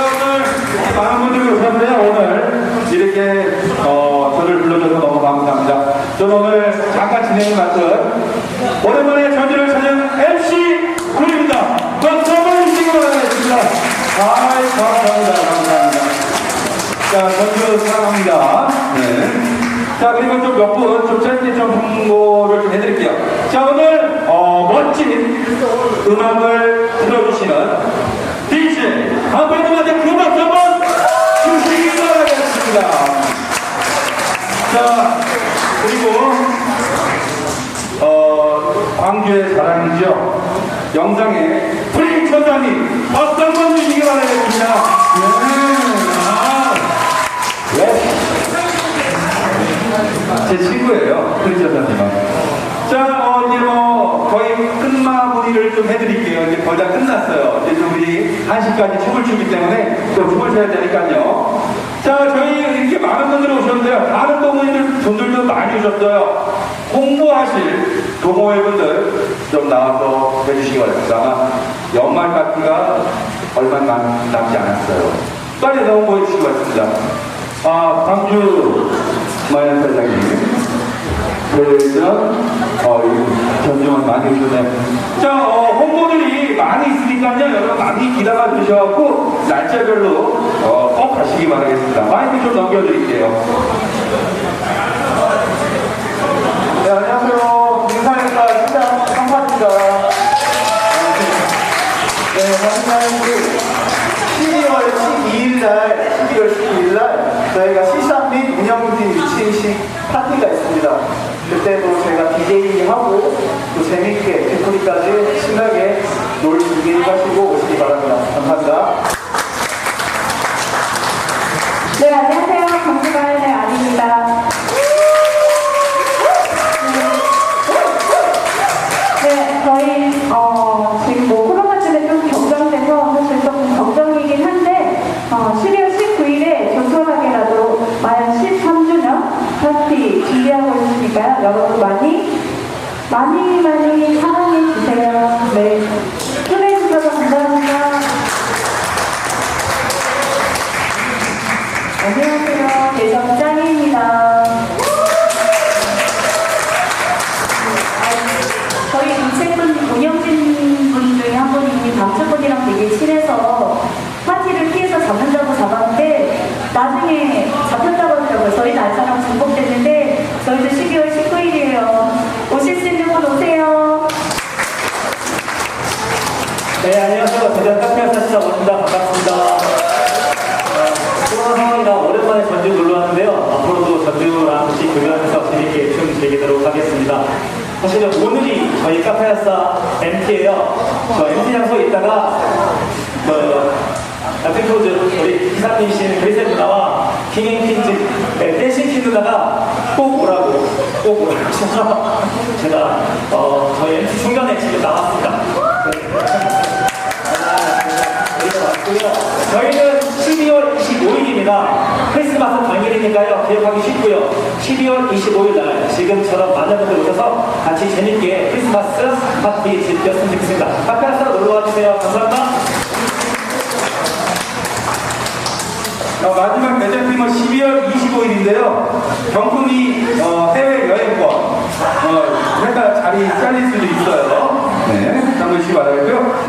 자, 오늘 이렇게 많은 분들이 오셨는데요. 오늘 이렇게 어, 저를 불러줘서 너무 감사합니다. 저는 오늘 잠깐 진행을 맡은 오랜만에 전주를 찾은 MC 군입니다. 박수 한번 주시기 바라겠습니다. 아이, 감사합니다. 감사합니다. 자, 전주 사랑합니다. 네. 자, 그리고 좀 몇 분, 좀 짧게 좀 홍보를 좀 해드릴게요. 자, 오늘, 어, 멋진 음악을 들어주시는 DJ 한번님한테 그 박수 한번 주시기 바라겠습니다. 자, 그리고, 어, 광주의 자랑이죠. 영상의 프리 천사님 박수 한번 주시기 바라겠습니다. 네. 아, 네. 제 친구예요. 프린처사님은. 자, 어, 이제 뭐, 거의 끝마무리를 좀 해드릴게요. 이제 거의 다 끝났어요. 이제 좀 우리 1시까지 춤을 추기 때문에 또 춤을 춰야 되니까요. 자, 저희 이렇게 많은 분들이 오셨는데요. 다른 동호인들 분들도 많이 오셨어요. 홍보하실 동호회 분들 좀 나와서 해주시기 바랍니다. 아마 연말 파티가 얼마 남, 남지 않았어요. 빨리 더 홍보해 주시기 바랍니다. 아, 광주 마연 사장님. 대전, 어, 이 전주만 많이 오셨네. 자, 어, 홍보들이 많이 있으니까요. 여러분 많이 기다려 주셔갖고, 날짜별로, 어, 꼭 가시기 바라겠습니다. 마이크 좀 넘겨드릴게요. 12월 12일 날, 12월 12일 날 저희가 시상 및 운영팀 미친식 파티가 있습니다. 그때도 제가 DJ하고 또 재밌게 데프리까지 신나게 놀 준비하시고 오시기 바랍니다. 파티 준비하고 있으니까요. 여러분 많이, 많이, 많이 사랑해 주세요. 네. 초대해 주셔서 감사합니다. 안녕하세요. 대전 짱입니다. 저희 동생분 운영진 분 중에 한 분이 방주분이랑 되게 친해서 파티를 피해서 잡는다고 잡았는데 나중에 잡혔다고 하더라고요. 저희 날짜랑 중복됐는데 저희도 12월 19일이에요. 오실 수 있는 분 오세요. 네, 안녕하세요. 대전 카페에서 찾아오십니다. 반갑습니다. 어, 코로나 상황이라 오랜만에 전주 놀러 왔는데요. 앞으로도 전주랑 같이 교류하면서 재밌게 춤 즐기도록 하겠습니다. 사실은 오늘이 저희 카페아사 MT예요. 저 MT 장소에 있다가 그 같은 크루즈 우리 기사님이신 그리세 누나와 킹앤퀸즈 네, 댄싱 퀸 누나가 꼭 오라고 꼭 오라고 해서 제가 어, 저희 중간에 지금 나왔습니다. 맞고요. 저희는 12월 25일입니다. 크리스마스 당일이니까요. 기억하기 쉽고요. 12월 25일 날 지금처럼 많은 분들 오셔서 같이 재밌게 크리스마스 파티 즐겼으면 좋겠습니다. 카페라스로 놀러와 주세요. 감사합니다. 어, 마지막 매장팀은 12월 25일인데요. 경품이 어, 해외 여행권. 어, 회사 자리 잘릴 수도 있어요. 네, 참고해 주시기 바라고요.